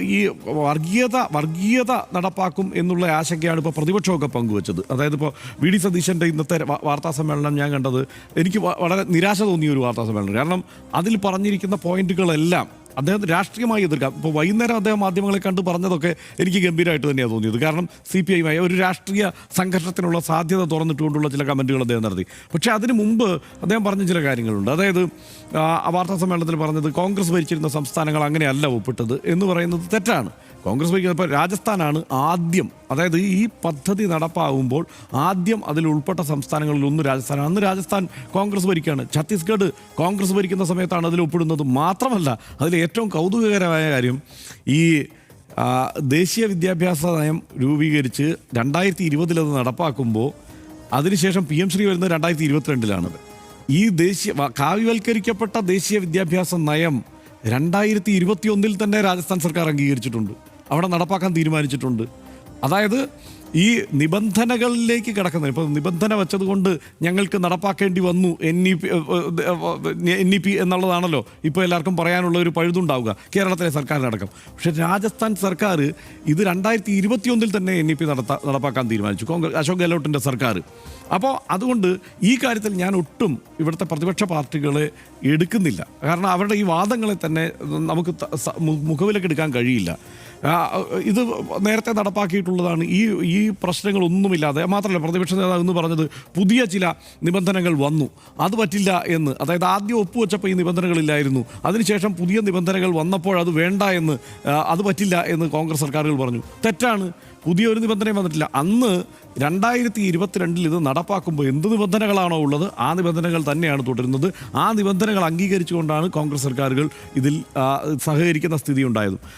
ഈ വർഗീയത വർഗീയത നടപ്പാക്കും എന്നുള്ള ആശങ്കയാണ് ഇപ്പോൾ പ്രതിപക്ഷമൊക്കെ പങ്കുവച്ചത്. അതായത് ഇപ്പോൾ വി ഡി സതീശന്റെ ഇന്നത്തെ വാർത്താ സമ്മേളനം ഞാൻ കണ്ടത് എനിക്ക് വളരെ നിരാശ തോന്നിയ ഒരു വാർത്താ സമ്മേളനം. കാരണം അതിൽ പറഞ്ഞിരിക്കുന്ന പോയിന്റുകളെല്ലാം അദ്ദേഹം രാഷ്ട്രീയമായി എതിർക്കാം. ഇപ്പോൾ വൈകുന്നേരം അദ്ദേഹം മാധ്യമങ്ങളെ കണ്ട് പറഞ്ഞതൊക്കെ എനിക്ക് ഗംഭീരമായിട്ട് തന്നെയാണ് തോന്നിയത്. കാരണം സി പി ഐയുമായി ഒരു രാഷ്ട്രീയ സംഘർഷത്തിനുള്ള സാധ്യത തുറന്നിട്ടുകൊണ്ടുള്ള ചില കമന്റുകൾ അദ്ദേഹം നടത്തി. പക്ഷേ അതിന് മുമ്പ് അദ്ദേഹം പറഞ്ഞ ചില കാര്യങ്ങളുണ്ട്. അതായത് വാർത്താ സമ്മേളനത്തിൽ പറഞ്ഞത് കോൺഗ്രസ് ഭരിച്ചിരുന്ന സംസ്ഥാനങ്ങൾ അങ്ങനെയല്ല ഒപ്പിട്ടത് എന്ന് പറയുന്നത് തെറ്റാണ്. കോൺഗ്രസ് ഭരിക്കുന്നത് ഇപ്പോൾ രാജസ്ഥാനാണ് ആദ്യം അതായത് ഈ പദ്ധതി നടപ്പാകുമ്പോൾ ആദ്യം അതിൽ ഉൾപ്പെട്ട സംസ്ഥാനങ്ങളിൽ ഒന്ന് രാജസ്ഥാനാണ് അന്ന് രാജസ്ഥാൻ കോൺഗ്രസ് ഭരിക്കുകയാണ്. ഛത്തീസ്ഗഡ് കോൺഗ്രസ് ഭരിക്കുന്ന സമയത്താണ് അതിൽ ഒപ്പിടുന്നത്. മാത്രമല്ല അതിൽ ഏറ്റവും കൗതുകകരമായ കാര്യം ഈ ദേശീയ വിദ്യാഭ്യാസ നയം രൂപീകരിച്ച് രണ്ടായിരത്തി ഇരുപതിലത് നടപ്പാക്കുമ്പോൾ അതിനുശേഷം പി എം ശ്രീ വരുന്നത് രണ്ടായിരത്തി ഇരുപത്തിരണ്ടിലാണ് ഈ ദേശീയ കാവ്യവൽക്കരിക്കപ്പെട്ട ദേശീയ വിദ്യാഭ്യാസ നയം രണ്ടായിരത്തി ഇരുപത്തിയൊന്നിൽ തന്നെ രാജസ്ഥാൻ സർക്കാർ അംഗീകരിച്ചിട്ടുണ്ട്. അവിടെ നടപ്പാക്കാൻ തീരുമാനിച്ചിട്ടുണ്ട്. അതായത് ഈ നിബന്ധനകളിലേക്ക് കിടക്കുന്നത്. ഇപ്പോൾ നിബന്ധന വെച്ചതുകൊണ്ട് ഞങ്ങൾക്ക് നടപ്പാക്കേണ്ടി വന്നു N E P N E P എന്നുള്ളതാണല്ലോ. ഇപ്പോൾ എല്ലാവർക്കും പറയാനുള്ള ഒരു പഴുതുണ്ടാവുക കേരളത്തിലെ സർക്കാരിനടക്കം. പക്ഷേ രാജസ്ഥാൻ സർക്കാർ ഇത് രണ്ടായിരത്തി ഇരുപത്തിയൊന്നിൽ തന്നെ എൻ ഇ പി നടപ്പാക്കാൻ തീരുമാനിച്ചു. കോൺഗ്രസ് അശോക് ഗെഹ്ലോട്ടിന്റെ സർക്കാർ. അപ്പോൾ അതുകൊണ്ട് ഈ കാര്യത്തിൽ ഞാൻ ഒട്ടും ഇവിടുത്തെ പ്രതിപക്ഷ പാർട്ടികളെ എടുക്കുന്നില്ല. കാരണം അവരുടെ ഈ വാദങ്ങളെ തന്നെ നമുക്ക് മുഖവിലക്കെടുക്കാൻ കഴിയില്ല. ഇത് നേരത്തെ നടപ്പാക്കിയിട്ടുള്ളതാണ് ഈ ഈ പ്രശ്നങ്ങളൊന്നുമില്ലാതെ മാത്രമല്ല പ്രതിപക്ഷ നേതാവ് എന്ന് പറഞ്ഞത് പുതിയ ചില നിബന്ധനകൾ വന്നു. അത് പറ്റില്ല എന്ന്. അതായത് ആദ്യം ഒപ്പുവെച്ചപ്പോൾ ഈ നിബന്ധനകളില്ലായിരുന്നു. അതിനുശേഷം പുതിയ നിബന്ധനകൾ വന്നപ്പോൾ അത് വേണ്ട എന്ന് അത് പറ്റില്ല എന്ന് കോൺഗ്രസ് സർക്കാരുകൾ പറഞ്ഞു. തെറ്റാണ്. പുതിയൊരു നിബന്ധനയും വന്നിട്ടില്ല. അന്ന് രണ്ടായിരത്തി ഇരുപത്തിരണ്ടിൽ ഇത് നടപ്പാക്കുമ്പോൾ എന്ത് നിബന്ധനകളാണോ ഉള്ളത് ആ നിബന്ധനകൾ തന്നെയാണ് തുടരുന്നത്. ആ നിബന്ധനകൾ അംഗീകരിച്ചുകൊണ്ടാണ് കോൺഗ്രസ് സർക്കാരുകൾ ഇതിൽ സഹകരിക്കുന്ന സ്ഥിതി ഉണ്ടായത്.